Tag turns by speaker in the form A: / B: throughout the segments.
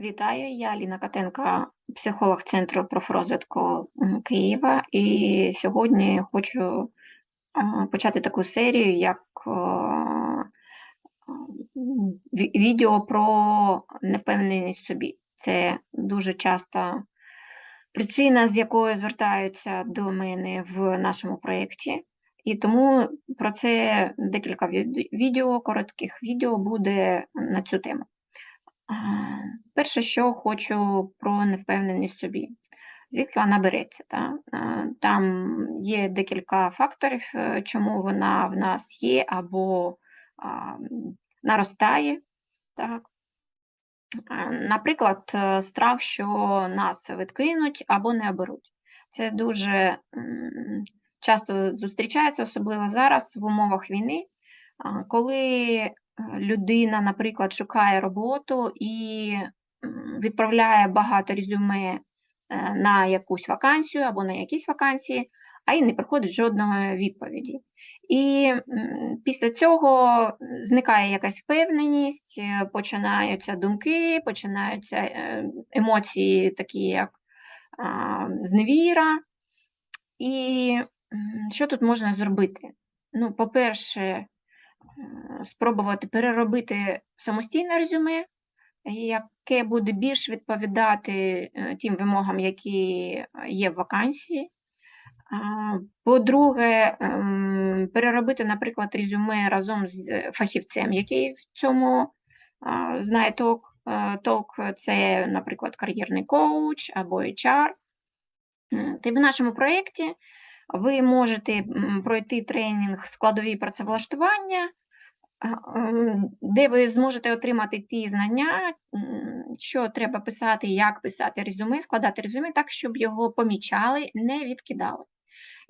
A: Вітаю, я Аліна Катенка, психолог Центру профрозвитку Києва. І сьогодні хочу почати таку серію, як відео про невпевненість в собі. Це дуже часто причина, з якою звертаються до мене в нашому проєкті. І тому про це декілька відео, коротких відео буде на цю тему. Перше, що хочу про невпевненість собі. Звідки вона береться? Та? Там є декілька факторів, е, чому вона в нас є або наростає. Так? Наприклад, е, страх, що нас відкинуть або не оберуть. Це дуже часто зустрічається, особливо зараз в умовах війни, коли людина, наприклад, шукає роботу і відправляє багато резюме е, на якусь вакансію або на якісь вакансії, а й не приходить жодної відповіді. І після цього зникає якась впевненість, е, починаються думки, починаються е, емоції, такі як зневіра. І що тут можна зробити? Ну, по-перше, спробувати переробити самостійне резюме, яке буде більш відповідати е, тим вимогам, які є в вакансії. По-друге, ем, переробити, наприклад, резюме разом з фахівцем, який в цьому знає толк. Е, Толк це, наприклад, кар'єрний коуч або HR. Й в нашому проєкті ви можете пройти тренінг складові працевлаштування, ем, де ви зможете отримати ті знання, що треба писати, як писати резюме, складати резюме так, щоб його помічали, не відкидали.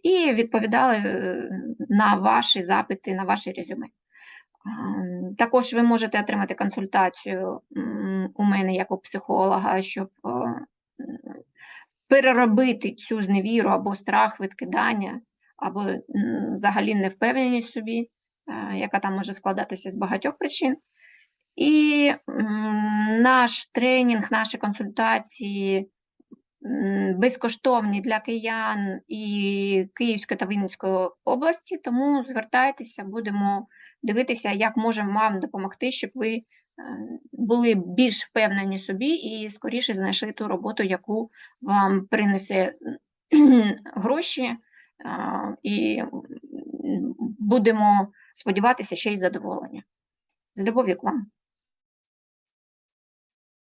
A: І відповідали е, на ваші запити, на ваші резюме. Також ви можете отримати консультацію у мене як у психолога, щоб е, переробити цю зневіру або страх відкидання, або взагалі невпевненість собі, е, яка там може складатися з багатьох причин. І наш тренінг, наші консультації безкоштовні для киян і Київської та Вінницької області, тому звертайтеся, будемо дивитися, як можемо вам допомогти, щоб ви були більш впевнені собі і скоріше знайшли ту роботу, яку вам принесе гроші, і будемо сподіватися ще й задоволення. З любов'ю к вам.